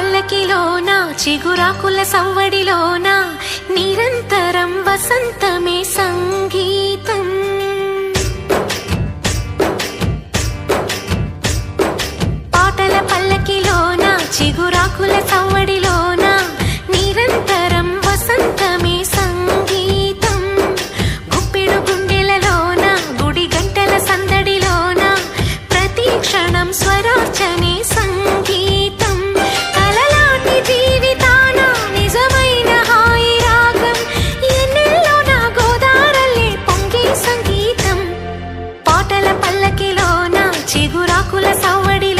పల్లకిలోన చిగురాకుల సవ్వడిలోన నిరంతరం వసంతమే సంగీతం. పాటల పల్లకిలోన చిగురాకుల సవ్వడిలోన నిరంతరం వసంతమే సంగీతం. గుప్పిడు గుండెలలోన గుడి గంటల సందడిలోన ప్రతి క్షణం స్వర కాకుల సవ్వడిలో